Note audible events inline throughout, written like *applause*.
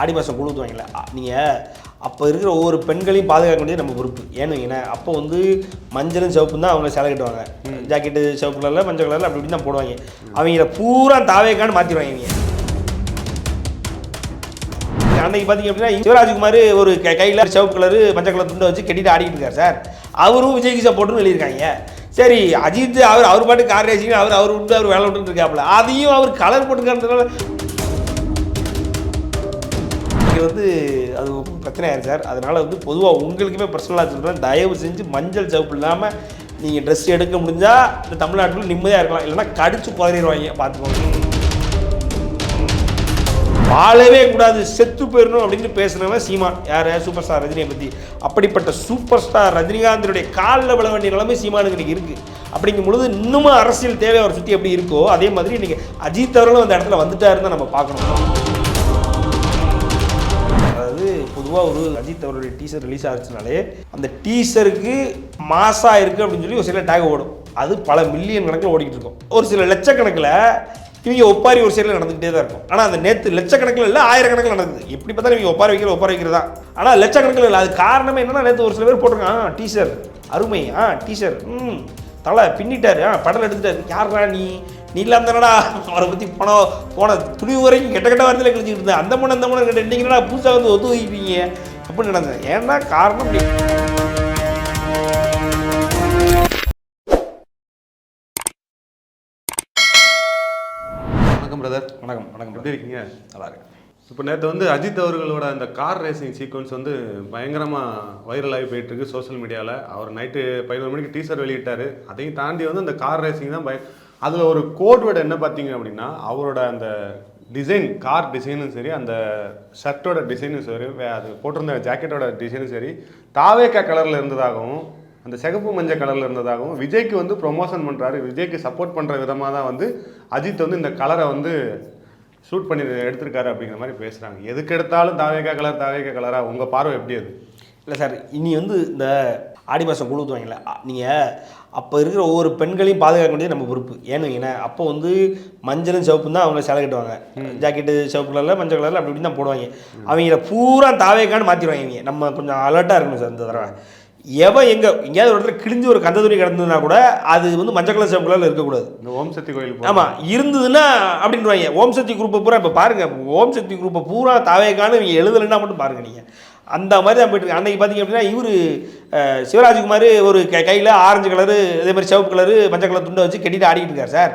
ஆடி மாதம் குழு ஊற்றுவாங்களே நீங்கள் அப்போ இருக்கிற ஒவ்வொரு பெண்களையும் பாதுகாக்க வேண்டியது நம்ம பொறுப்பு. ஏன்னு அப்போ வந்து மஞ்சளும் சிவப்பும் தான் அவங்க சேலை கட்டுவாங்க. ஜாக்கெட்டு சிவப்பு கலரில் மஞ்சள் கலரில் அப்படி இப்படி தான் போடுவாங்க. அவங்கள பூரா தாவேக்கான்னு மாற்றிடுவாங்க இவங்க. அன்னைக்கு பார்த்தீங்க அப்படின்னா சிவராஜ்குமார் ஒரு கையில் சிவப்பு கலரு மஞ்சள் கலர் துண்டை வச்சு கட்டிட்டு ஆடிட்டு இருக்கார் சார். அவரும் விஜய்க்கு சப்போர்ட்னு எழுதியிருக்காங்க சரி அஜித் அவர் அவர் பாட்டு கார் ரேசிங் அவர் அவர் உண்டு அவர் வேலை விட்டு இருக்காப்புல. அதையும் அவர் கலர் போட்டுக்கிறதுனால வந்து அது ஒரு சார். அதனால் வந்து பொதுவாக உங்களுக்குமே பர்சனலாக சொல்கிறேன் தயவு செஞ்சு மஞ்சள் சவுப்பு இல்லாமல் நீங்கள் ட்ரெஸ் எடுக்க முடிஞ்சால் இந்த தமிழ்நாட்டில் நிம்மதியாக இருக்கலாம். இல்லைன்னா கடிச்சு குதறிடுவாங்க பார்த்துக்கோங்க வாழவே கூடாது. செத்து போயிடணும் அப்படின்னு பேசுனவன் சீமான். யார்? சூப்பர் ஸ்டார் ரஜினியை பற்றி அப்படிப்பட்ட சூப்பர் ஸ்டார் ரஜினிகாந்தனுடைய காலில் விழ வேண்டிய நிலைமை சீமானுக்கு இன்றைக்கி இருக்குது அப்படிங்கும் பொழுது இன்னமும் அரசியல் தேவை அவரை சுற்றி எப்படி இருக்கோ அதே மாதிரி இன்றைக்கி அஜித் அவர்களும் அந்த இடத்துல வந்துட்டாருன்னு தான் நம்ம பார்க்கணும். பொதுவாக ஒரு அஜித் அவருடைய டீசர் ரிலீஸ் ஆச்சுனாலே அந்த டீசருக்கு மாசா இருக்குது அப்படின்னு சொல்லி ஒரு சில டேக் ஓடும். அது பல மில்லியன் கணக்கில் ஓடிக்கிட்டு இருக்கும். ஒரு சில லட்சக்கணக்கில் இவங்க ஒப்பாரி ஒரு சைடில் நடந்துகிட்டே தான் இருக்கும். ஆனால் அந்த நேற்று லட்சக்கணக்கில் இல்லை ஆயிரக்கணக்கில் நடந்தது எப்படி பார்த்தாலும் இவங்க ஒப்பாரி வைக்கிற ஒப்பாரி வைக்கிறதா ஆனால் லட்சக்கணக்கில் இல்லை. அது காரணமே என்னன்னா நேற்று ஒரு சில பேர் போட்டிருக்காங்க. ஆ டீசர் அருமை. ஆ டீசர் ம். தலை பின்னிட்டாரு. ஆ படம் எடுத்துட்டாரு. யாரா நீ நீ இல்லாம தானடா? அவரை பற்றி போன போன துணிவு வரைக்கும் கெட்ட கெட்ட வார்த்தையில் கழிச்சிட்டு இருந்தேன் அந்த மணி அந்த மணி ரெண்டிங்கன்னா புதுசாக வந்து ஒத்து வைப்பீங்க? அப்படின்னு நடந்தேன் ஏன்னா காரணம். வணக்கம் பிரதர் வணக்கம் வணக்கம் எப்படி இருக்கீங்க? நல்லா இருக்கு இப்போ நேற்று வந்து அஜித் அவர்களோட அந்த கார் ரேசிங் சீக்வன்ஸ் வந்து பயங்கரமாக வைரல் ஆகி போயிட்டுருக்கு சோஷியல் மீடியாவில் அவர் நைட்டு பதினோரு மணிக்கு டீசர் வெளியிட்டார். அதையும் தாண்டி வந்து அந்த கார் ரேசிங் தான் பய அதில் ஒரு கோட் வேர்டு என்ன பார்த்தீங்க அப்படின்னா அவரோட அந்த டிசைன் கார் டிசைனும் சரி அந்த ஷர்ட்டோட டிசைனும் சரி வே- அது போட்டிருந்த ஜாக்கெட்டோட டிசைனும் சரி தாவேக்கா கலரில் இருந்ததாகவும் அந்த சிகப்பு மஞ்சள் கலரில் இருந்ததாகவும் விஜய்க்கு வந்து ப்ரொமோஷன் பண்ணுறாரு விஜய்க்கு சப்போர்ட் பண்ணுற விதமாக தான் வந்து அஜித் வந்து இந்த கலரை வந்து ஷூட் பண்ணி எடுத்திருக்காரு அப்படிங்கிற மாதிரி பேசுகிறாங்க எதுக்கு எடுத்தாலும் தாவேக்கா கலர் தாவேக்கா கலரா? உங்கள் பார்வை எப்படி அது? இல்லை சார் இனி வந்து இந்த ஆடி மாதம் குழு ஊற்றுவாங்களே நீங்கள் அப்போ இருக்கிற ஒவ்வொரு பெண்களையும் பாதுகாக்க வேண்டியது நம்ம பொறுப்பு. ஏன்னு வைங்களேன் அப்போ வந்து மஞ்சளும் சிவப்பும் தான் அவங்க சேலை கட்டுவாங்க. ஜாக்கெட்டு சிவப்பு கலரில் மஞ்சள் கலரில் அப்படி இப்படி தான் போடுவாங்க. அவங்கள பூரா தாவேக்கான்னு மாற்றிடுவாங்க இவங்க. நம்ம கொஞ்சம் அலர்ட்டாக இருக்கணும் சார் இந்த தடவை. எவன் எங்கே எங்கேயாவது ஒரு இடத்துல கிழிஞ்சு ஒரு கந்த துணி கிடந்ததுன்னா கூட அது வந்து மஞ்சள் கலர் சிவப்பு கலரில் இருக்கக்கூடாது. இந்த ஓம் சக்தி கோயில் ஆமாம் இருந்ததுன்னா அப்படின்றாங்க ஓம் சக்தி குரூப்பை பூரா இப்போ பாருங்க. ஓம் சக்தி குரூப்பை பூரா தாவேக்கான்னு இவங்க எழுதலைன்னா மட்டும் பாருங்க நீங்கள் அந்த மாதிரி தான் போயிட்டு. அன்னைக்கு பார்த்தீங்க அப்படின்னா இவர் சிவராஜ்குமார் ஒரு க கையில் ஆரஞ்சு கலரு இதே மாதிரி சிவப்பு கலரு மஞ்சள் கலர் துண்டை வச்சு கட்டிட்டு ஆடிட்டு இருக்கார் சார்.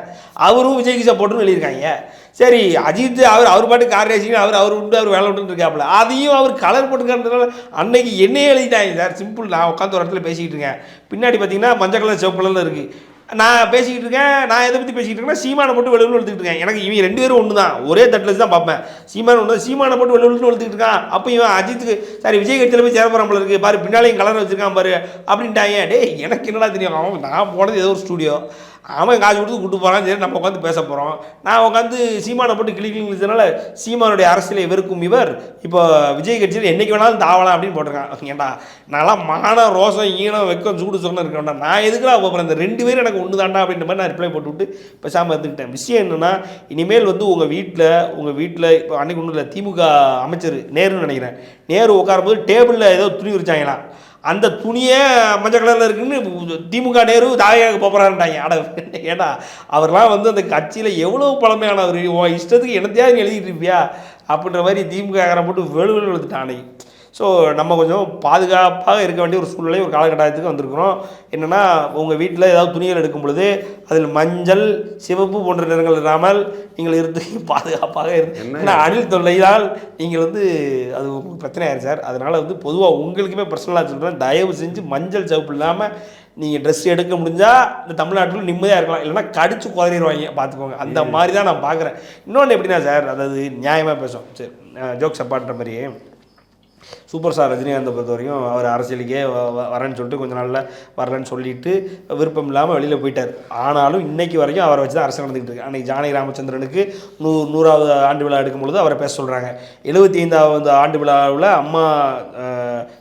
அவரும் விஜய்க்கு சப்போர்ட்னு எழுதியிருக்காங்க. சரி அஜித் அவர் அவர் பாட்டு கார் ரேசிங் அவர் அவர் உண்டு அவர் வேலை விட்டு இருக்காப்புல. அதையும் அவர் கலர் போட்டுக்கிறதுனால அன்னைக்கு என்னையே எழுதிட்டாங்க. சார் சிம்பிள் நான் உட்காந்து ஒரு இடத்துல பேசிக்கிட்டு இருக்கேன். பின்னாடி பார்த்தீங்கன்னா மஞ்சள் கலர் சிவப்பு கலரில் இருக்குது நான் பேசிக்கிட்டு இருக்கேன். நான் எதை பற்றி பேசிக்கிட்டு இருக்கேன்னா சீமானை போட்டு வெளியில் எடுத்துக்கிட்டு இருக்கேன். எனக்கு இவன் ரெண்டு பேரும் ஒன்று தான் ஒரே தட்டில் தான் பார்ப்பேன். சீமான ஒன்று சீமானை போட்டு வெளியில் எடுத்துக்கிட்டு இருக்கான். அப்போ இவன் அஜித்துக்கு சரி விஜய் கட்சியில் போய் சேர போகிறான் பாரு பின்னாலையும் கலர் வச்சிருக்கான் பாரு. அப்படின்ட்டாங்க. டேய் எனக்கு என்னடா தெரியும்? அவன் நான் போனது ஏதோ ஒரு ஸ்டூடியோ அவன் காசு கொடுத்து கூட்டு போகிறான் சரி நம்ம உட்காந்து பேச போகிறோம் நான் உட்காந்து சீமானை போட்டு கிளி கிளிங்கிறதுனால சீமானுடைய அரசியலை வெறுக்கும் இவர். இப்போ விஜய் கட்சியில் என்னைக்கு வேணாலும் தாவலாம் அப்படின்னு போட்டிருக்கான். *laughs* ஏன்டா நான்லாம் மானம் ரோசம் ஈனம் வெக்கம் சூடு சொன்ன இருக்கேன்டா நான் எதுக்குலாம் போகிறேன் இந்த ரெண்டு பேரும் எனக்கு ஒன்று தாண்டா அப்படின்ற மாதிரி நான் ரிப்ளை போட்டு விட்டு பேசாமல் இருந்துக்கிட்டேன் விஷயம் என்னென்னா இனிமேல் வந்து உங்கள் வீட்டில் உங்கள் வீட்டில் இப்போ அன்னைக்கு ஒன்றும் இல்லை திமுக அமைச்சர் நேருன்னு நினைக்கிறேன். நேரு உட்காரும்போது டேபிளில் ஏதோ துணி விரிச்சாங்களாம். அந்த துணியே மஞ்சள் கலரில் இருக்குன்னு திமுக நேரு தாயாக போகிறான்ட்டாங்க அட ஏடா அவர்லாம் வந்து அந்த கட்சியில் எவ்வளோ பழமையானவர்? உன் இஷ்டத்துக்கு என்னத்தையாவது எழுதிட்டு இருப்பியா? அப்படின்ற மாதிரி திமுக போட்டு வெளு வெளு ஸோ நம்ம கொஞ்சம் பாதுகாப்பாக இருக்க வேண்டிய ஒரு சூழ்நிலை ஒரு காலகட்டத்துக்கு வந்திருக்கிறோம். என்னென்னா உங்கள் வீட்டில் ஏதாவது துணிகள் எடுக்கும் பொழுது அதில் மஞ்சள் சிவப்பு போன்ற நிறங்கள் இல்லாமல் நீங்கள் இருந்து *laughs* பாதுகாப்பாக இருந்து? ஏன்னா அணில் தொல்லையால் நீங்கள் வந்து அது உங்களுக்கு பிரச்சனை ஆயிரும் சார். அதனால் வந்து பொதுவாக உங்களுக்குமே பர்சனலாக சொல்கிறேன் தயவு செஞ்சு மஞ்சள் சிவப்பு இல்லாமல் நீங்கள் ட்ரெஸ் எடுக்க முடிஞ்சால் இந்த தமிழ்நாட்டில் நிம்மதியாக இருக்கலாம். இல்லைன்னா கடிச்சு குதறிடுவாங்க பார்த்துக்கோங்க. அந்த மாதிரி தான் நான் பார்க்குறேன். இன்னொன்று எப்படின்னா சார் அதாவது நியாயமாக பேசும் சரி ஜோக்ஸ் அப்பான்ற மாதிரியே. சூப்பர் ஸ்டார் ரஜினிகாந்தை பொறுத்த வரைக்கும் அவர் அரசியலுக்கே வ- வரேன்னு சொல்லிட்டு கொஞ்சம் நாளில் வரலன்னு சொல்லிட்டு விருப்பம் இல்லாமல் வெளியில் போயிட்டார். ஆனாலும் இன்னைக்கு வரைக்கும் அவரை வச்சு தான் அரசியல் நடந்துக்கிட்டு இருக்கு. அன்னைக்கு ஜானகி ராமச்சந்திரனுக்கு நூ நூறாவது ஆண்டு விழா எடுக்கும் பொழுது அவரை பேச சொல்கிறாங்க எழுபத்தி ஐந்தாவது ஆண்டு விழாவில் அம்மா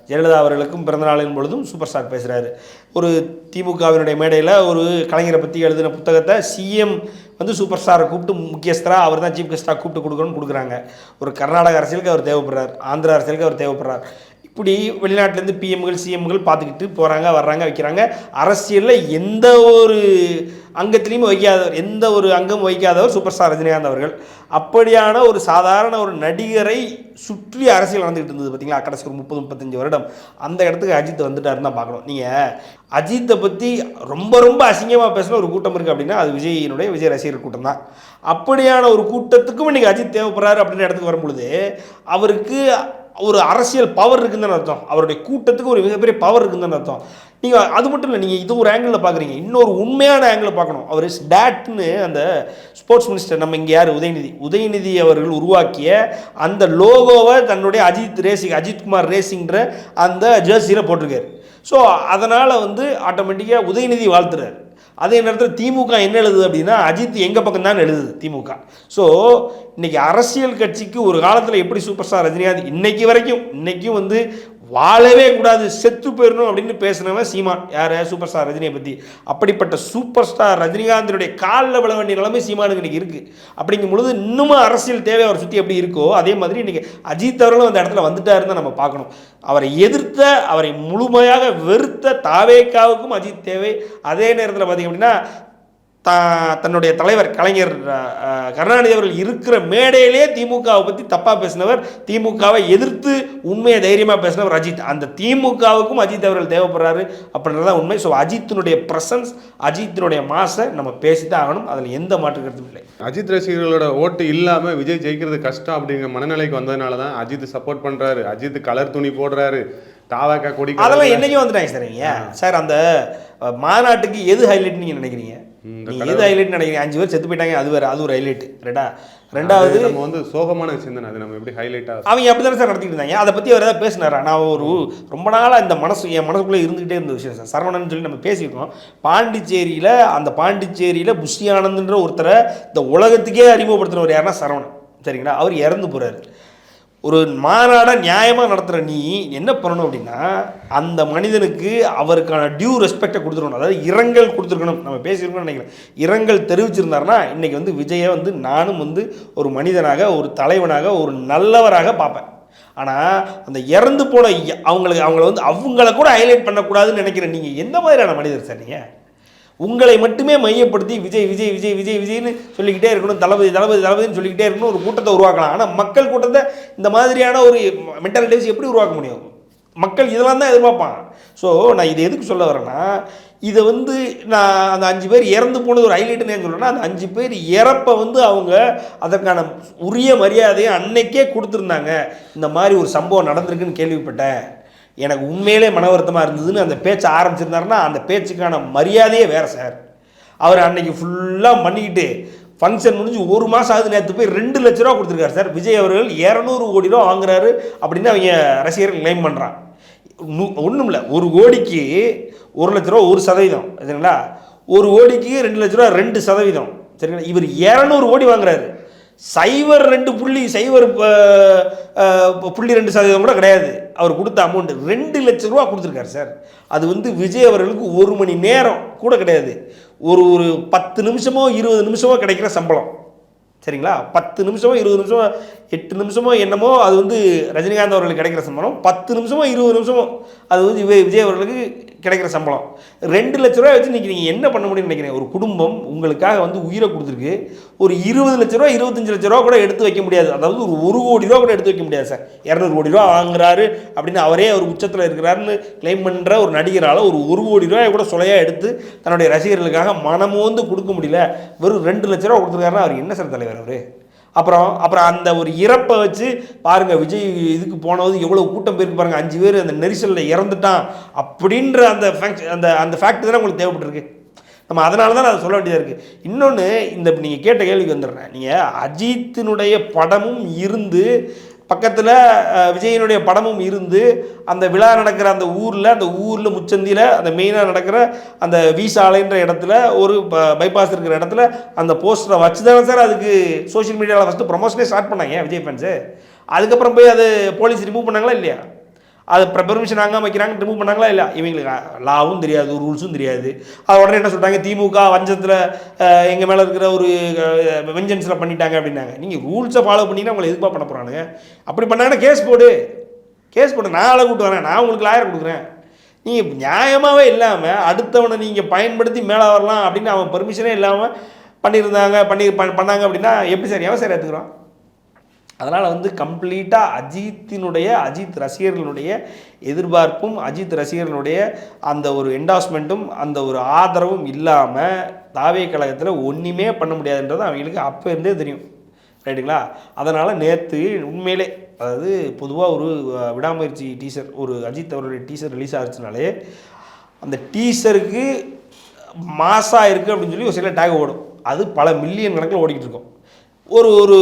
ஜெயலலிதா அவர்களுக்கும் பிறந்த நாளின் பொழுதும் சூப்பர் ஸ்டார் பேசுகிறாரு ஒரு திமுகவினுடைய மேடையில் ஒரு கலைஞரை பற்றி எழுதின புத்தகத்தை சிஎம் வந்து சூப்பர் ஸ்டாரை கூப்பிட்டு முக்கியஸ்தராக அவர் தான் சீஃப் கெஸ்ட்டாக கூப்பிட்டு கொடுக்கணும்னு கொடுக்குறாங்க. ஒரு கர்நாடக அரசியலுக்கு அவர் தேவைப்படுறார் ஆந்திர அரசியலுக்கு அவர் தேவைப்படுறார். இப்படி வெளிநாட்டிலேருந்து பிஎம்கள் சிஎம்கள் பார்த்துக்கிட்டு போகிறாங்க வர்றாங்க வைக்கிறாங்க. அரசியலில் எந்த ஒரு அங்கத்திலையும் வைக்காதவர் எந்த ஒரு அங்கம் வைக்காதவர் சூப்பர் ஸ்டார் ரஜினிகாந்த் அவர்கள். அப்படியான ஒரு சாதாரண ஒரு நடிகரை சுற்றி அரசியல் நடந்துகிட்டு இருந்தது பார்த்தீங்களா? கடைசி ஒரு முப்பது முப்பத்தஞ்சு வருடம். அந்த இடத்துக்கு அஜித் வந்துட்டாருன்னு தான் பார்க்கணும். நீங்கள் அஜித்தை பற்றி ரொம்ப ரொம்ப அசிங்கமாக பேசின ஒரு கூட்டம் இருக்குது அப்படின்னா அது விஜயினுடைய விஜய் ரசிகர் கூட்டம் தான். அப்படியான ஒரு கூட்டத்துக்கும் இன்றைக்கி அஜித் தேவைப்படுறாரு அப்படின்ற இடத்துக்கு வரும்பொழுது அவருக்கு ஒரு அரசியல் பவர் இருக்குதுன்னு தானே அர்த்தம். அவருடைய கூட்டத்துக்கு ஒரு மிகப்பெரிய பவர் இருக்குதுன்னு அர்த்தம். நீங்கள் அது மட்டும் இல்லை நீங்கள் இது ஒரு ஆங்கிளில் பார்க்குறீங்க இன்னொரு உண்மையான ஆங்கிளில் பார்க்கணும் அவர் டேட்னு அந்த ஸ்போர்ட்ஸ் மினிஸ்டர் நம்ம இங்கே யார்? உதயநிதி. உதயநிதி அவர்கள் உருவாக்கிய அந்த லோகோவை தன்னுடைய அஜித் ரேசிங் அஜித்குமார் ரேசிங்ன்ற அந்த ஜெர்சியில் போட்டிருக்காரு. ஸோ அதனால் வந்து ஆட்டோமேட்டிக்காக உதயநிதி வாழ்த்துறாரு. அதே நேரத்தில் திமுக என்ன எழுதுது அப்படின்னா அஜித் எங்கள் பக்கம் தான் எழுதுது திமுக. ஸோ இன்றைக்கி அரசியல் கட்சிக்கு ஒரு காலத்தில் எப்படி சூப்பர் ஸ்டார் ரஜினிகாந்த்? இன்னைக்கு வரைக்கும் இன்றைக்கும் வந்து வாழவே கூடாது செத்து போயிடணும் அப்படின்னு பேசுனவன் சீமான். யார்? சூப்பர் ஸ்டார் ரஜினியை பற்றி அப்படிப்பட்ட சூப்பர் ஸ்டார் ரஜினிகாந்தனுடைய காலில் விழ வேண்டிய நிலைமை சீமானுக்கு இன்றைக்கி இருக்குது அப்படிங்கும் பொழுது இன்னமும் அரசியல் தேவை அவரை சுற்றி எப்படி இருக்கோ அதே மாதிரி இன்றைக்கி அஜித் அவர்களும் அந்த இடத்துல வந்துட்டாருன்னு தான் நம்ம பார்க்கணும். அவரை எதிர்த்த அவரை முழுமையாக வெறுத்த தாவேக்காவுக்கும் அஜித் தேவை. அதே நேரத்தில் பார்த்தீங்க அப்படின்னா தா தன்னுடைய தலைவர் கலைஞர் கருணாநிதி அவர்கள் இருக்கிற மேடையிலே திமுகவை பற்றி தப்பாக பேசினவர் திமுகவை எதிர்த்து உண்மையை தைரியமாக பேசினவர் அஜித். அந்த திமுகவுக்கும் அஜித் அவர்கள் தேவைப்படுறாரு அப்படின்றத உண்மை. ஸோ அஜித்தினுடைய ப்ரெசன்ஸ் அஜித்தினுடைய மாசை நம்ம பேசித்தான் ஆகணும். அதில் எந்த மாற்று கருத்தும் இல்லை. அஜித் ரசிகர்களோட ஓட்டு இல்லாம விஜய் ஜெயிக்கிறது கஷ்டம் அப்படிங்கிற மனநிலைக்கு வந்ததுனால தான் அஜித் சப்போர்ட் பண்றாரு. அஜித் கலர் துணி போடுறாரு. தாவாக்கா கொடி அதெல்லாம் என்னைக்கும் வந்துட்டாங்க சரிங்க சார் அந்த மாநாட்டுக்கு எது ஹைலைட் நீங்கள் நினைக்கிறீங்க? எது ஹைலைட் நினைக்கிறீங்க அஞ்சு பேர் செத்து போயிட்டாங்க அது வேற அது ஒரு ஹைலைட் ரெண்டா? ரெண்டாவது நம்ம வந்து சோகமான சிந்தனை அது நம்ம எப்படி ஹைலைட்டா அவங்க அப்படி தானே சார் நடத்திட்டு இருந்தாங்க? அதை பற்றி அவர் ஏதாவது பேசினாரா? நான் ஒரு ரொம்ப நாளாக இந்த மனசு என் மனசுக்குள்ளே இருந்துகிட்டே இருந்த விஷயம் சார் சரவணன் சொல்லி நம்ம பேசியிருக்கோம். பாண்டிச்சேரியில் அந்த பாண்டிச்சேரியில் புஷி ஆனந்த்ன்ற ஒருத்தரை இந்த உலகத்துக்கே அறிமுகப்படுத்தினவர் யாருன்னா சரவணன். சரிங்களா? அவர் இறந்து போகிறாரு ஒரு மாநாடை நியாயமாக நடத்துகிற நீ என்ன பண்ணணும் அப்படின்னா அந்த மனிதனுக்கு அவருக்கான டியூ ரெஸ்பெக்டை கொடுத்துருக்கணும் அதாவது இரங்கல் கொடுத்துருக்கணும். நம்ம பேசியிருக்கோம்னு நினைக்கிறேன். இரங்கல் தெரிவிச்சிருந்தாருன்னா இன்றைக்கி வந்து விஜயை வந்து நானும் வந்து ஒரு மனிதனாக ஒரு தலைவனாக ஒரு நல்லவராக பார்ப்பேன். ஆனால் அந்த இறந்து போன அவங்களுக்கு அவங்கள வந்து அவங்கள கூட ஹைலைட் பண்ணக்கூடாதுன்னு நினைக்கிறேன் நீங்கள் எந்த மாதிரியான மனிதர் சார் நீங்கள் உங்களை மட்டுமே மையப்படுத்தி விஜய் விஜய் விஜய் விஜய் விஜய்னு சொல்லிக்கிட்டே இருக்கணும். தளபதி தளபதி தளபதின்னு சொல்லிக்கிட்டே இருக்கணும். ஒரு கூட்டத்தை உருவாக்கலாம். ஆனால் மக்கள் கூட்டத்தை இந்த மாதிரியான ஒரு மென்டாலிட்டிஸ் எப்படி உருவாக்க முடியும்? மக்கள் இதெல்லாம் தான் எதிர்பார்ப்பான் ஸோ நான் இதை எதுக்கு சொல்ல வரேன்னா இதை வந்து நான் அந்த அஞ்சு பேர் இறந்து போனது ஒரு ஹைலைட்டுன்னு ஏன் சொல்கிறேன்னா அந்த அஞ்சு பேர் இறப்பை வந்து அவங்க அதற்கான உரிய மரியாதையை அன்னைக்கே கொடுத்துருந்தாங்க. இந்த மாதிரி ஒரு சம்பவம் நடந்திருக்குன்னு கேள்விப்பட்டேன். எனக்கு உண்மையிலே மன வருத்தமாக இருந்ததுன்னு அந்த பேச்சை ஆரம்பிச்சிருந்தாருன்னா அந்த பேச்சுக்கான மரியாதையே வேறு சார். அவர் அன்னைக்கு ஃபுல்லாக பண்ணிக்கிட்டு ஃபங்க்ஷன் முடிஞ்சு ஒரு மாதம் ஆகுது நேற்று போய் ரெண்டு லட்ச ரூபா கொடுத்துருக்காரு சார். விஜய் அவர்கள் இரநூறு கோடி ரூபா வாங்குறாரு அப்படின்னு அவங்க ரசிகர்கள் கிளைம் பண்ணுறான் ஒன்றும் இல்லை. ஒரு கோடிக்கு ஒரு லட்ச ரூபா ஒரு சதவீதம். சரிங்களா? ஒரு கோடிக்கு ரெண்டு லட்ச ரூபா ரெண்டு சதவீதம். சரிங்களா? இவர் இரநூறு கோடி வாங்குறாரு. சைவர் ரெண்டு புள்ளி சைவர் புள்ளி ரெண்டு சதவீதம் கூட கிடையாது. அவர் கொடுத்த அமௌண்ட் ரெண்டு லட்ச ரூபா கொடுத்துருக்காரு சார். அது வந்து விஜய் அவர்களுக்கு ஒரு மணி நேரம் கூட கிடையாது. ஒரு ஒரு பத்து நிமிஷமோ இருபது நிமிஷமோ கிடைக்கிற சம்பளம். சரிங்களா? பத்து பத்து நிமிஷமோ இருபது நிமிஷமோ எட்டு நிமிஷமோ என்னமோ அது வந்து ரஜினிகாந்த் அவர்களுக்கு கிடைக்கிற சம்பளம். பத்து நிமிஷமோ இருபது நிமிஷமோ அது வந்து விஜய் விஜய் அவர்களுக்கு கிடைக்கிற சம்பளம். ரெண்டு லட்ச ரூபாய் வச்சு இன்றைக்கி நீங்கள் என்ன பண்ண முடியும்னு நினைக்கிறேன் ஒரு குடும்பம் உங்களுக்காக வந்து உயிரை கொடுத்துருக்கு. ஒரு இருபது லட்ச ரூபா இருபத்தஞ்சு லட்ச ரூபா கூட எடுத்து வைக்க முடியாது. அதாவது ஒரு ஒரு கோடி ரூபா கூட எடுத்து வைக்க முடியாது சார். இரநூறு கோடி ரூபா வாங்குறாரு அப்படின்னு அவரே அவர் உச்சத்தில் இருக்கிறாருன்னு கிளைம் பண்ணுற ஒரு நடிகரால் ஒரு ஒரு கோடி ரூபாய் கூட சொலையாக எடுத்து தன்னுடைய ரசிகர்களுக்காக மனமோந்து கொடுக்க முடியல. வெறும் ரெண்டு லட்ச ரூபா கொடுத்துருக்காருன்னா அவர் என்ன சார் தலைவர் அவர்? அப்புறம் அப்புறம் அந்த ஒரு இறப்பை வச்சு பாருங்கள் விஜய் இதுக்கு போனது எவ்வளோ கூட்டம் போயிருக்கு பாருங்கள் அஞ்சு பேர் அந்த நெரிசலில் இறந்துட்டான் அப்படின்ற அந்த ஃபேக்ட் அந்த அந்த ஃபேக்ட் தானே உங்களுக்கு தேவைப்பட்டிருக்கு. நம்ம அதனால தான் அதை சொல்ல வேண்டியதாக இருக்குது இன்னொன்று இந்த நீங்கள் கேட்ட கேள்விக்கு வந்துடுறேன். நீங்கள் அஜித்தினுடைய படமும் இருந்து பக்கத்தில் விஜயனுடைய படமும் இருந்து அந்த விழா நடக்கிற அந்த ஊரில் அந்த ஊரில் முச்சந்தியில் அந்த மெயினாக நடக்கிற அந்த வீசாலைன்ற இடத்துல ஒரு பைபாஸ் இருக்கிற இடத்துல அந்த போஸ்டரை வச்சு தானே சார் அதுக்கு சோஷியல் மீடியாவில் ஃபஸ்ட்டு ப்ரொமோஷனே ஸ்டார்ட் பண்ணாங்க விஜய் ஃபேன்ஸு அதுக்கப்புறம் போய் அது போலீஸ் ரிமூவ் பண்ணாங்களா இல்லையா? அது பெர்மிஷன் அங்கே வைக்கிறாங்க ரிமூவ் பண்ணாங்களா? இல்லை. இவங்களுக்கு லாவும் தெரியாது ரூல்ஸும் தெரியாது. அது உடனே என்ன சொல்கிறாங்க திமுக வஞ்சத்தில் எங்கள் மேலே இருக்கிற ஒரு வெஞ்சன்ஸில் பண்ணிட்டாங்க அப்படின்னாங்க. நீங்கள் ரூல்ஸை ஃபாலோ பண்ணிங்கன்னா உங்களை எதுப்பா பண்ண போகிறானுங்க அப்படி பண்ணாங்கன்னா கேஸ் போடு. கேஸ் போடு. நான் ஆளை கூட்டு வரேன். நான் உங்களுக்கு லாயர் கொடுக்குறேன். நீங்கள் நியாயமாகவே இல்லாமல் அடுத்தவனை நீங்கள் பயன்படுத்தி மேலே வரலாம் அப்படின்னு அவன் பெர்மிஷனே இல்லாமல் பண்ணியிருந்தாங்க பண்ணி பண்ணாங்க அப்படின்னா எப்படி சார்? எவன் சார் ஏற்றுக்குறான் அதனால் வந்து கம்ப்ளீட்டாக அஜித்தினுடைய அஜித் ரசிகர்களுடைய எதிர்பார்ப்பும் அஜித் ரசிகர்களுடைய அந்த ஒரு என்டாஸ்மெண்ட்டும் அந்த ஒரு ஆதரவும் இல்லாமல் தாவே கழகத்தில் ஒன்றுமே பண்ண முடியாதுன்றது அவங்களுக்கு அப்போ இருந்தே தெரியும். ரைட்டுங்களா? அதனால் நேற்று உண்மையிலே அதாவது பொதுவாக ஒரு விடாமுயற்சி டீசர் ஒரு அஜித் அவருடைய டீசர் ரிலீஸ் ஆச்சுனாலே அந்த டீசருக்கு மாசாக இருக்குது அப்படின்னு சொல்லி ஒரு சில டேக் ஓடும். அது பல மில்லியன் கணக்கில் ஓடிக்கிட்டு இருக்கும். ஒரு ஒரு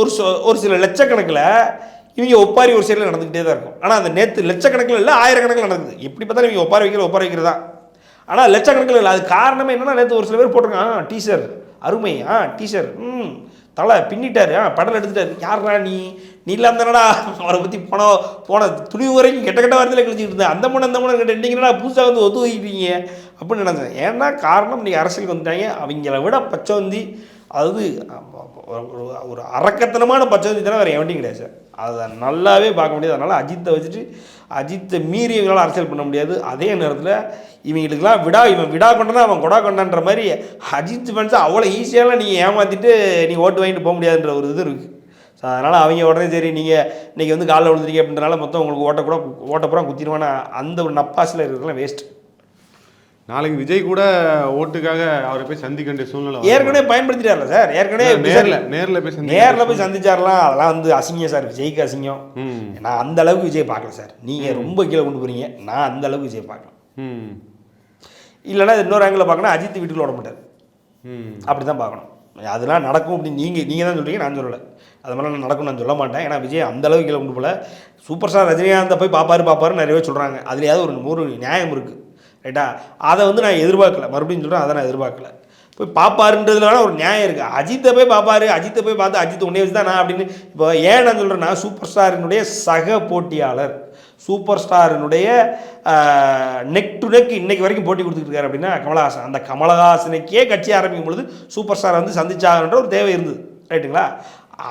ஒரு ஒரு சில லட்சக்கணக்கில் இவங்க ஒப்பாரி ஒரு சைடில் நடந்துக்கிட்டே தான் இருக்கும். ஆனால் அந்த நேற்று லட்சக்கணக்கில் இல்லை ஆயிரக்கணக்கில் நடந்தது. எப்படி பார்த்தாலும் இவங்க ஒப்பாரி வைக்கிற ஒப்பாரி வைக்கிறதா ஆனால் லட்சக்கணக்கில் இல்லை அது காரணமே என்னென்னா நேற்று ஒரு சில பேர் போட்டிருக்காங்க. டீச்சர் அருமை. ஆ டீச்சர் ம் தலை பின்னிட்டார். ஆ படம் எடுத்துட்டார். யாரா நீ? நீ இல்லாம தானடா? அவரை பற்றி போன போன துணிவு வரைக்கும் கெட்ட கெட்ட வார்த்தையில் கழிச்சிட்டு இருந்தேன். அந்த மணி அந்த மணி கேட்டு என்னடா புதுசாக வந்து ஒத்து வைக்கிறீங்க அப்படின்னு நினச்சேன். ஏன்னா காரணம் நீ அரசியலுக்கு வந்துட்டாங்க. அவங்கள விட பச்சை வந்து. அதாவது ஒரு- ஒரு- அறக்கத்தனமான அரக்கத்தனமான பச்சவந்தி வேறு எவன்ட்டையும் கிடையாது சார். அதை நல்லாவே பார்க்க முடியாது. அதனால் அஜித்தை வச்சுட்டு அஜித்தை மீறி இவங்களால் அரசியல் பண்ண முடியாது. அதே நேரத்தில் இவங்களுக்கெல்லாம் விடா இவன் விடா கொண்டனா அவன் கொடா கொண்டான்ற மாதிரி அஜித் ஃபேன்ஸை அவ்வளோ ஈஸியாலாம் நீங்கள் ஏமாற்றிட்டு நீ ஓட்டு வாங்கிட்டு போக முடியாதுன்ற ஒரு இது இருக்குது ஸோ அதனால் அவங்க உடனே சரி நீங்கள் இன்றைக்கி வந்து காலில் விழுந்துருக்கீங்க அப்படின்றனால மொத்தம் உங்களுக்கு ஓட்டக்கூட கூட குத்திடுவானா அந்த ஒரு நப்பாசில் இருக்கிறதுலாம் வேஸ்ட்டு நாளைக்கு விஜய் கூட ஓட்டுக்காக அவரை போய் சந்திக்க வேண்டிய சூழ்நிலை. ஏற்கனவே பயன்படுத்திட்டார்ல சார். ஏற்கனவே நேர்ல நேர்ல போய் நேரில் போய் சந்திச்சாரலாம் அதெல்லாம் வந்து அசிங்கம் சார். விஜய்க்கு அசிங்கம். நான் அந்த அளவுக்கு விஜய் பார்க்கல சார். நீங்கள் ரொம்ப கீழே கொண்டு போறீங்க. நான் அந்த அளவுக்கு விஜய் பார்க்கல. ம். இல்லைன்னா இன்னொரு ஆங்கிள் பார்க்கணும் அஜித் வீட்டுக்குள்ள ஓட மாட்டார். ம். அப்படி தான் பார்க்கணும். அதெல்லாம் நடக்கும் அப்படின்னு நீங்கள் நீங்கள் தான் சொல்றீங்க நான் சொல்லலை. அது மாதிரிலாம் நான் நடக்கும் நான் சொல்ல மாட்டேன். ஏன்னா விஜய் அந்த அளவுக்கு கீழே கொண்டு போல சூப்பர் ஸ்டார் ரஜினிகாந்தை போய் பார்ப்பாரு பார்ப்பாரு நிறைய பேர் சொல்கிறாங்க அதுலையாவது ஒரு ஒரு நியாயம் இருக்குது ரைட்டா அதை வந்து நான் எதிர்பார்க்கல. மறுபடியும் சொல்கிறேன் அதை நான் எதிர்பார்க்கல. போய் பார்ப்பாருன்றதுல ஒரு நியாயம் இருக்குது அஜித்தை போய் பார்ப்பாரு அஜித்தை போய் பார்த்து அஜித் உன்னே வச்சு தான் நான் அப்படின்னு இப்போ ஏன் நான் சொல்கிறேன்னா சூப்பர் ஸ்டாரினுடைய சக போட்டியாளர் சூப்பர் ஸ்டாரினுடைய நெக் டு நெக் இன்னைக்கு வரைக்கும் போட்டி கொடுத்துட்டு இருக்காரு அப்படின்னா கமலஹாசன். அந்த கமலஹாசனுக்கே கட்சி ஆரம்பிக்கும் பொழுது சூப்பர் ஸ்டார் வந்து சந்திச்சாகன்ற ஒரு தேவை இருந்தது. ரைட்டுங்களா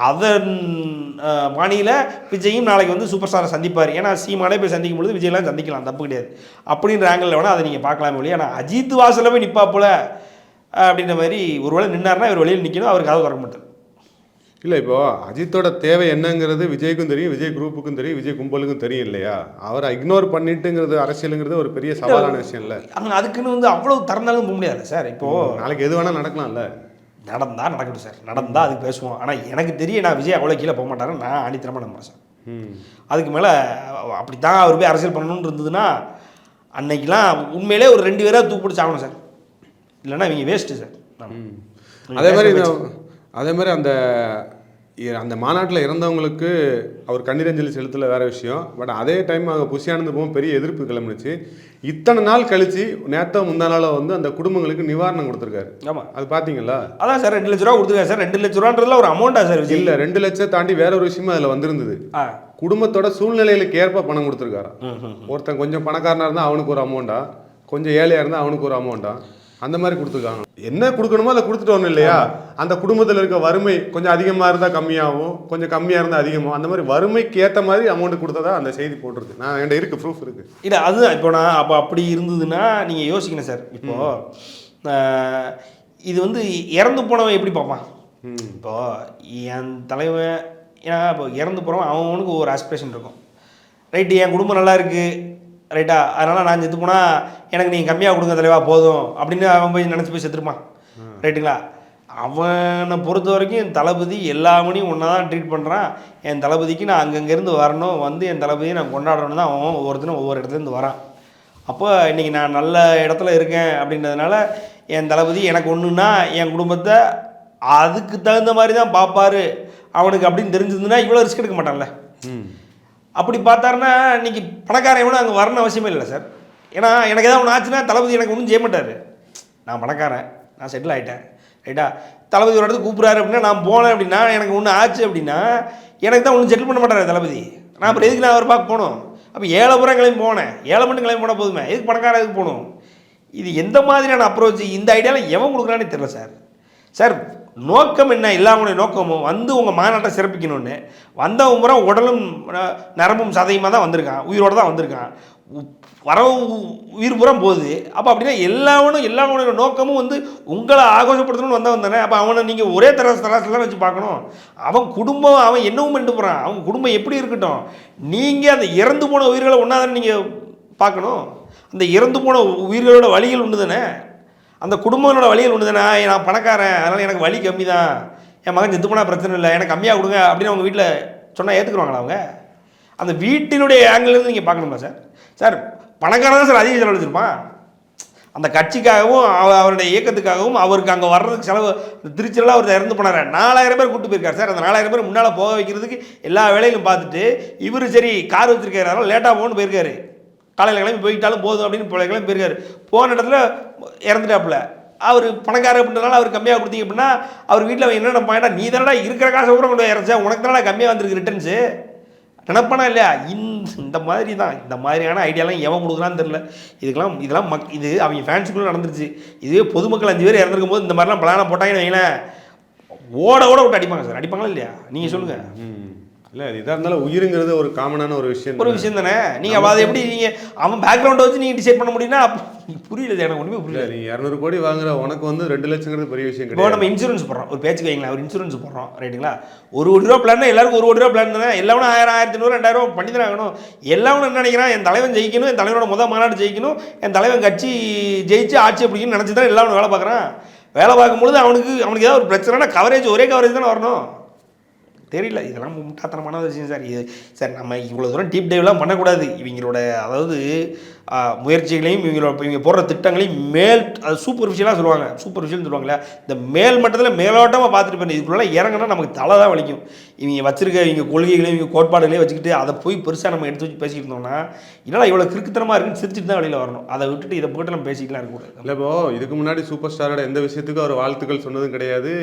அதன் பாணியில் விஜயும் நாளைக்கு வந்து சூப்பர் ஸ்டாரை சந்திப்பார். ஏன்னா சீமானே போய் சந்திக்கும் பொழுது விஜயெல்லாம் சந்திக்கலாம் தப்பு கிடையாது. அப்படின்ற ஆங்கிளில் வேணால் அதை நீங்கள் பார்க்கலாமே ஒழிய ஆனால் அஜித் வாசலில் போய் நிற்பா போல அப்படின்ற மாதிரி ஒருவேளை நின்னார்னா இவர் வெளியில் நிற்கணும் அவர் கதவு திறக்க மாட்டார். இல்லை இப்போ அஜித்தோட தேவை என்னங்கிறது விஜய்க்கும் தெரியும் விஜய் குரூப்புக்கும் தெரியும் விஜய் கும்பலுக்கும் தெரியும் இல்லையா? அவரை இக்னோர் பண்ணிட்டுங்கிறது அரசியலுங்கிறது ஒரு பெரிய சவாலான விஷயம் இல்லை அதுக்குன்னு வந்து அவ்வளோ திறந்தாலும் போக முடியாது சார். இப்போது நாளைக்கு எது வேணா நடக்கலாம்ல. நடந்தா நடக்கட்டும் சார். நடந்தா அதுக்கு பேசுவோம். ஆனால் எனக்கு தெரியும் நான் விஜய் அவ்வளோ கீழே போக மாட்டாருன்னு நான் ஆணித்தரமாக நம்புறேன் சார். ம். அதுக்கு மேலே அப்படி தான் அவர் போய் அரசியல் பண்ணணும்னு இருந்ததுன்னா அன்னைக்கெலாம் உண்மையிலே ஒரு ரெண்டு பேராக தூக்கு பிடிச்சி ஆகணும் சார். இல்லைன்னா இவங்க வேஸ்ட்டு சார். அதே மாதிரி அதே மாதிரி அந்த அந்த மாநாட்டில் இறந்தவங்களுக்கு அவர் கண்ணீரஞ்சலி செலுத்தல வேற விஷயம். பட் அதே டைம் அங்கே புஷியானது போகும் பெரிய எதிர்ப்பு கிளம்புனுச்சு. இத்தனை நாள் கழிச்சு நேத்த முந்தா நாளோ வந்து அந்த குடும்பங்களுக்கு நிவாரணம் கொடுத்துருக்காரு. ஆமாம் அது பார்த்தீங்களா அதான் சார் ரெண்டு லட்ச ரூபா கொடுத்துருக்காங்க சார். ரெண்டு லட்ச ரூபான்றதுல ஒரு அமௌண்ட்டா சார் இல்லை ரெண்டு லட்சம் தாண்டி வேற ஒரு விஷயமும் அதில் வந்திருந்தது. குடும்பத்தோட சூழ்நிலைகளுக்கு ஏற்ப பணம் கொடுத்துருக்காராம். ஒருத்தன் கொஞ்சம் பணக்காரனா இருந்தால் அவனுக்கு ஒரு அமௌண்ட்டா கொஞ்சம் ஏழையா இருந்தால் அவனுக்கு ஒரு அமௌண்ட்டா அந்த மாதிரி கொடுத்துருக்காங்க. என்ன கொடுக்கணுமோ அதை கொடுத்துட்டு வரணும் இல்லையா? அந்த குடும்பத்தில் இருக்க வறுமை கொஞ்சம் அதிகமாக இருந்தால் கம்மியாகும் கொஞ்சம் கம்மியாக இருந்தால் அதிகமாகும். அந்த மாதிரி வறுமைக்கு ஏற்ற மாதிரி அமௌண்ட் கொடுத்ததா அந்த செய்தி போட்டிருக்கு. நான் என்கிட்ட இருக்கு ப்ரூஃப் இருக்கு. இல்லை அதுதான். இப்போ நான் அப்போ அப்படி இருந்ததுன்னா நீங்கள் யோசிக்கணும் சார். இப்போ ஆஹ், இது வந்து இறந்து போனவன் எப்படி பார்ப்பான்? இப்போ என் தலைவன் ஏன்னா இப்போ இறந்து போகிறவன் அவனுக்கு ஒரு ஆஸ்பிரேஷன் இருக்கும். ரைட்டு என் குடும்பம் நல்லா இருக்குது ரைட்டா? அதனால் நான் செத்து போனால் எனக்கு நீங்கள் கம்மியாக கொடுங்க தலைவா போதும். அப்படின்னு அவன் போய் நினச்சி போய் செத்துருப்பான். ரைட்டுங்களா? அவனை பொறுத்த வரைக்கும் என் தளபதி எல்லா மணியும் ஒன்றா தான் ட்ரீட் பண்ணுறான் என் தளபதிக்கு நான் அங்கங்கேருந்து வரணும். வந்து என் தளபதியை நான் கொண்டாடணும் தான் அவன் ஒவ்வொருத்தனும் ஒவ்வொரு இடத்துலேருந்து வரான். அப்போ இன்றைக்கி நான் நல்ல இடத்துல இருக்கேன் அப்படின்றதுனால என் தளபதி எனக்கு ஒன்றுன்னா என் குடும்பத்தை அதுக்கு தகுந்த மாதிரி தான் பார்ப்பாரு. அவனுக்கு அப்படின்னு தெரிஞ்சிருந்துன்னா இவ்வளோ ரிஸ்க் எடுக்க மாட்டான்ல. அப்படி பார்த்தாருன்னா இன்னைக்கு பணக்காரன் எவனும் அங்கே வரணும் அவசியமே இல்லை சார். ஏன்னா எனக்கு ஏதாவது ஒன்று ஆச்சுன்னா தளபதி எனக்கு ஒன்றும் செய்ய மாட்டார். நான் பணக்காரன். நான் செட்டில் ஆகிட்டேன் ரைட்டா? தளபதி ஒரு இடத்துக்கு கூப்பிட்றாரு அப்படின்னா நான் போனேன் அப்படின்னா எனக்கு ஒன்று ஆச்சு அப்படின்னா எனக்கு தான் ஒன்றும் செட்டில் பண்ண மாட்டாரு தளபதி. நான் அப்புறம் எதுக்கு நான் அவர் பார்க்க போகணும்? அப்போ ஏழை புறம் கிளம்பி போனேன். ஏழை மட்டும் கிளம்பி போனால் போதுமே. எதுக்கு பணக்காரன் எதுக்கு போகணும்? இது எந்த மாதிரியான அப்ரோச் இந்த ஐடியாவில் எவன் கொடுக்குறானே தெரியல சார். சார் நோக்கம் என்ன? எல்லாருடைய நோக்கமும் வந்து உங்கள் மாநாட்டை சிறப்பிக்கணும்னு. வந்தவன் பூரா உடலும் நரம்பும் சதையுமாக தான் வந்திருக்கான். உயிரோட தான் வந்திருக்கான். வர உயிர் புறம் போகுது. அப்போ அப்படின்னா எல்லாவனும் எல்லாவனுடைய நோக்கமும் வந்து உங்களை ஆகோஷப்படுத்தணும்னு வந்தவன் தானே. அப்போ அவனை நீங்கள் ஒரே தராசு தராசில் வச்சு பார்க்கணும். அவன் குடும்பம் அவன் என்னவும் பண்ணிட்டு போகிறான் அவன் குடும்பம் எப்படி இருக்கட்டும்? நீங்கள் அந்த இறந்து போன உயிர்களை ஒன்றா தானே நீங்கள் பார்க்கணும்? அந்த இறந்து போன உயிர்களோட வழிகள் ஒன்று தானே அந்த குடும்பங்களோட வழிகள் ஒன்று தானே நான் பணக்காரன். அதனால் எனக்கு வலி கம்மி தான் என் மகன் செத்து போனால் பிரச்சனை இல்லை. எனக்கு கம்மியாக கொடுங்க அப்படின்னு அவங்க வீட்டில் சொன்னால் ஏற்றுக்குருவாங்களா அவங்க? அந்த வீட்டினுடைய ஆங்கிலேருந்து நீங்கள் பார்க்கணுமா சார்? சார் பணக்காரன் தான் சார் அதிக செலவு வச்சுருப்பான் அந்த கட்சிக்காகவும் அவ அவருடைய இயக்கத்துக்காகவும் அவருக்கு அங்கே வர்றதுக்கு செலவு திருச்சியில் அவர் இறந்து போனார். நாலாயிரம் பேர் கூட்டு போயிருக்கார் சார். அந்த நாலாயிரம் பேர் முன்னால் போக வைக்கிறதுக்கு எல்லா வேலையிலும் பார்த்துட்டு இவர் சரி கார் வச்சிருக்காரு லேட்டாக போகணும்னு போயிருக்காரு. காலையில் கிளம்பி போயிட்டாலும் போதும் அப்படின்னு பழைய கிளம்பி போயிருக்காரு. போன இடத்துல இறந்துட்டாப்புல. அவர் பணக்காரர் அப்படின்றனால அவர் கம்மியாக கொடுத்தீங்க அப்படின்னா அவர் வீட்டில் அவன் என்னென்ன பாயிண்டா நீ தானடா இருக்கிற காசை கூட கொண்டு போய் இறச்சா உனக்கு தானடா கம்மியாக வந்திருக்கு ரிட்டர்ன்ஸு நினப்பானா இல்லையா? இந்த இந்த மாதிரி தான் இந்த மாதிரியான ஐடியாலாம் எவன் கொடுக்குறான்னு தெரில இதுக்கெல்லாம் இதெல்லாம் மக் இது அவங்க ஃபேன்ஸுக்குள்ளே நடந்துருச்சு. இதுவே பொதுமக்கள் அஞ்சு பேர் இறந்துருக்கும் போது இந்த மாதிரிலாம் பிளானை போட்டாங்கன்னு வைங்களேன். ஓட ஓட விட்டு அடிப்பாங்க சார். அடிப்பாங்களா இல்லையா? நீங்கள் சொல்லுங்கள் ம். இல்லை இதாக இருந்தாலும் உயிருங்கிறது ஒரு காமனான ஒரு விஷயம் ஒரு விஷயம் தானே? நீங்கள் அதை எப்படி நீங்கள் அவன் பேக்ரவுண்டை வச்சு நீங்கள் டிசைட் பண்ண முடியும்னா புரியல எனக்கு ஒன்றுமே புரியல. நீ இரநூறு கோடி வாங்குற உனக்கு வந்து ரெண்டு லட்சங்கிறது பெரிய விஷயம் இப்போ கிடையாது. நம்ம இன்சூரன்ஸ் போடுறோம். ஒரு பேச்சுக்கு வைங்களேன் ஒரு இன்சூரன்ஸ் போடுறோம். ரைட்டுங்களா ஒரு கோடி ரூபா பிளான் எல்லாருக்கும் ஒரு கோடி ரூபா பிளான் தானே? எல்லாரும் ஆயிரம் ஆயிரத்தி நூறு ரெண்டாயிரம் பண்ணி தானே ஆகணும். எல்லாரும் என்ன நினைக்கிறான்? என் தலைவன் ஜெயிக்கணும் என் தலைவனோட முதல் மாநாடு ஜெயிக்கணும் என் தலைவன் கட்சி ஜெயிச்சு ஆட்சி பிடிக்கணும்னு நினச்சி தான் எல்லாரும் வேலை பார்க்குறான். வேலை பார்க்கும்பொழுது அவனுக்கு அவனுக்கு ஏதாவது ஒரு பிரச்சனைனா கவரேஜ் ஒரே கவரேஜ் தானே வரணும். தெரியல. இதெல்லாம் முட்டாத்தனமான விஷயம் சார். இது சார் நம்ம இவ்வளோ தூரம் டீப் டைவ்லாம் பண்ணக்கூடாது. இவங்களோட அதாவது முயற்சிகளையும் இவங்களோட இவங்க போடுற திட்டங்களையும் மேல் அது சூப்பர்ஃபிஷியலாக சொல்லுவாங்க. சூப்பர்ஃபிஷியல் சொல்லுவாங்களே இந்த மேல் மட்டத்தில் மேலோட்டமாக பார்த்துட்டு போய் இதுக்குள்ளே இறங்கினா நமக்கு தலை தான் வலிக்கும். இவங்க வச்சிருக்க இவங்க கொள்கைகளையும் இவங்க கோட்பாடுகளையும் வச்சுக்கிட்டு அதை போய் பெருசாக நம்ம எடுத்து வச்சு பேசிட்டு இருந்தோம்னா என்னடா இவ்வளோ கிறுக்குத்தனமாக இருக்குன்னு சிரிச்சிட்டு தான் வெளியில் வரணும். அதை விட்டுட்டு இதை போட்டு நம்ம பேசிக்கலாம் இருக்கக்கூடாது இல்லை இப்போ இதுக்கு முன்னாடி சூப்பர் ஸ்டாரோட எந்த விஷயத்துக்கும் அவர் வாழ்த்துக்கள் சொன்னதும் கிடையாது.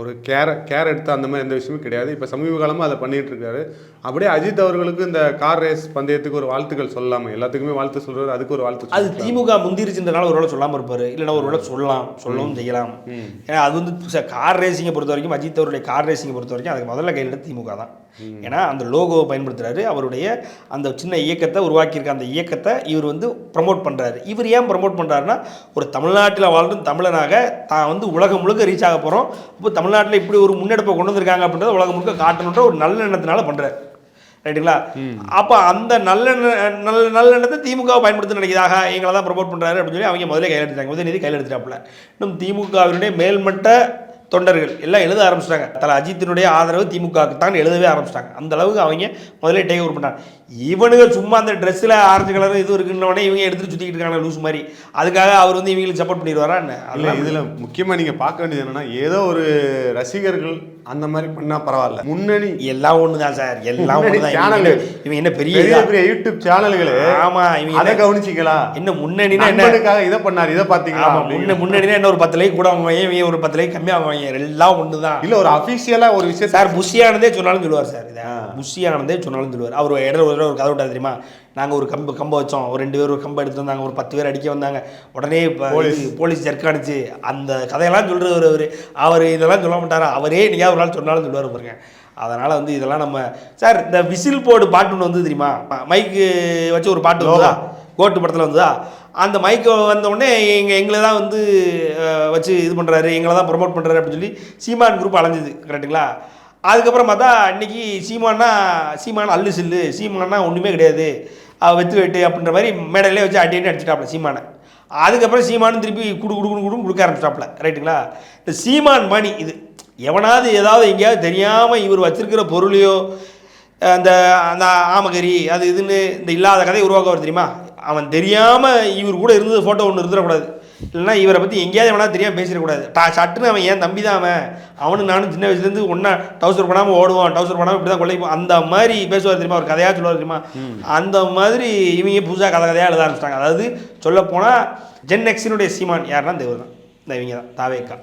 ஒரு கேர் கேர் எடுத்த அந்த மாதிரி எந்த விஷயமும் கிடையாது. இப்போ சமீப காலமாக அதை பண்ணிட்டு இருக்காரு. அப்படியே அஜித் அவர்களுக்கு இந்த கார் ரேஸ் பந்தயத்துக்கு ஒரு வாழ்த்துக்கள் சொல்லலாமா எல்லாத்துக்குமே வாழ்த்து சொல்றாரு. அதுக்கு ஒரு வாழ்த்து அது. திமுக முந்திருச்சுன்றனால ஒரு வேளை சொல்லாமல் இருப்பார். இல்லைன்னா ஒரு வேளை சொல்லலாம். சொல்லவும் செய்யலாம். ஏன்னா அது வந்து கார் ரேசிங்கை பொறுத்த வரைக்கும் அஜித் அவருடைய கார் ரேசிங்கை பொறுத்த வரைக்கும் அதுக்கு முதல்ல கையில் திமுக தான். ஏன்னா அந்த லோகோவை பயன்படுத்துறாரு. அவருடைய அந்த சின்ன இயக்கத்தை உருவாக்கியிருக்க அந்த இயக்கத்தை இவர் வந்து ப்ரமோட் பண்ணுறாரு இவர் ஏன் ப்ரமோட் பண்ணுறாருன்னா ஒரு தமிழ்நாட்டில் வாழும் தமிழனாக தான் வந்து உலகம் முழுக்க ரீச் ஆக போகிறோம் இப்போ தமிழ்நாட்டில் இப்படி ஒரு முன்னெடுப்பை கொண்டு வந்திருக்காங்க அப்படின்றத உலகம் முழுக்க காட்டணுன்ற ஒரு நல்ல எண்ணத்தினால பண்ணுறாரு ரைட்டுங்களா அப்போ அந்த நல்ல நல்ல நல்ல எண்ணத்தை திமுக பயன்படுத்த நினைக்கிறதாக எங்களை தான் ப்ரமோட் பண்ணுறாரு அப்படின்னு சொல்லி அவங்க முதல்ல கையில் எடுத்தாங்க உதயநிதி கையில் எடுத்துட்டாப்புல இன்னும் திமுகவினுடைய மேல்மட்ட தொண்டர்கள் எல்லாம் எழுத ஆரம்பிச்சிட்டாங்க. தலை அஜித்தினுடைய ஆதரவு திமுகவுக்கு தான் எழுதவே ஆரம்பிச்சிட்டாங்க. அந்த அளவுக்கு அவங்க முதல்ல டேக் ஓவர் பண்ணாங்க இவனுங்க சும்மா அந்த ட்ரெஸ்ஸில் ஆரஞ்சு கலர் இது இருக்குன்னொடனே இவங்க எடுத்துட்டு சுற்றிக்கிட்டு இருக்காங்க லூஸ் மாதிரி. அதுக்காக அவர் வந்து இவங்களுக்கு சப்போர்ட் பண்ணிடுவாரா என்ன? இல்ல அதெல்லாம் இதுல முக்கியமா நீங்க பார்க்க வேண்டியது என்னன்னா ஏதோ ஒரு ரசிகர்கள் அந்த மாதிரி பண்ணா பரவாயில்ல. முன்னணி எல்லாம் ஒன்று தான் சார். எல்லாம் ஒன்று தான் சேனல் இவங்க என்ன- பெரிய பெரிய யூடியூப் சேனல்களே. ஆமா இவங்க அதை கவனிச்சிங்களா என்ன முன்னணினா என்ன? நண்பனுக்காக இதை பண்ணாரு இதை அப்படிங்கிற- முன்ன முன்னாடினா என்ன ஒரு பத்து லைக் கூட வாங்குவாங்க இவங்க ஒரு பத்து லைக் கம்மியாக வாங்குவாங்க? எல்லாம் ஒன்று தான் இல்ல ஒரு அபிஷியலா ஒரு விஷயம் சார் புஷியானதே சொன்னாலும் சொல்லுவார் சார் இதை. புஷியானதே சொன்னாலும் சொல்லுவார். அவர் இடையில ஒரு தடவை ஒரு கதை விட்டார் தெரியுமா? நாங்கள் ஒரு கம்பு கம்பை வச்சோம். ஒரு ரெண்டு பேர் ஒரு கம்பை எடுத்து வந்தாங்க. ஒரு பத்து பேர் அடிக்க வந்தாங்க. உடனே போலீஸ். போலீஸ் ஜர்க்கானுச்சு அந்த கதையெல்லாம் சொல்கிறவர் அவர் அவர். இதெல்லாம் சொல்ல மாட்டாரா? அவரே நீங்கள் ஒரு நாள் சொன்னாலும் சொல்லுவார் பாருங்க. அதனால் வந்து இதெல்லாம் நம்ம சார் இந்த விசில் போர்டு பாட்டு ஒன்று வந்து தெரியுமா? மைக்கு வச்சு ஒரு பாட்டு வந்ததா? கோட்டு படத்தில் வந்ததா? அந்த மைக்கு வந்த உடனே எங்கள் எங்களை தான் வந்து வச்சு இது பண்ணுறாரு எங்களை தான் ப்ரொமோட் பண்ணுறாரு அப்படின்னு சொல்லி சீமான் குரூப் அலைஞ்சுது. கரெக்டுங்களா அதுக்கப்புறம் பார்த்தா இன்னைக்கு சீமானா சீமான் அல்லு சில்லு சீமானா ஒன்றுமே கிடையாது. அவ வெத்து வெட்டு அப்படின்ற மாதிரி மேடையிலே வச்சு அடி அடிச்சிட்டாப்ல சீமானை. அதுக்கப்புறம் சீமானும் திருப்பி குடு குடு குடு குடுன்னு கொடுக்க ஆரம்பிச்சிட்டாப்ல. ரைட்டுங்களா? இந்த சீமான் மணி இது. எவனாவது ஏதாவது எங்கேயாவது தெரியாமல் இவர் வச்சிருக்கிற பொருளையோ அந்த அந்த ஆமகரி அது இதுன்னு இந்த இல்லாத கதையை உருவாக்க வரும் தெரியுமா? அவன் தெரியாமல் இவர் கூட இருந்தது ஃபோட்டோ ஒன்று இருந்துடக்கூடாது. இல்லைன்னா இவரை பற்றி எங்கேயாவது எவனா தெரியாமல் பேசிடக்கூடாது. டா சட்டுன்னு அவன் ஏன் தம்பி தான் அவன்? அவனும் நானும் சின்ன வயசுலேருந்து ஒன்றா டவுசர் பண்ணாமல் ஓடுவான் டவுசர் பண்ணாமல் இப்படி தான் கொள்ளைப்போம் அந்த மாதிரி பேசுவார் தெரியுமா? ஒரு கதையாக சொல்லுவார் தெரியுமா? அந்த மாதிரி இவங்க புதுசாக கதை கதையாக எழுத ஆரம்பிச்சிட்டாங்க. அதாவது சொல்லப்போனால் ஜென் எக்ஸினுடைய சீமான் யாருன்னா தேவர் தான் இந்த இவங்க தான் தாவேக்கா.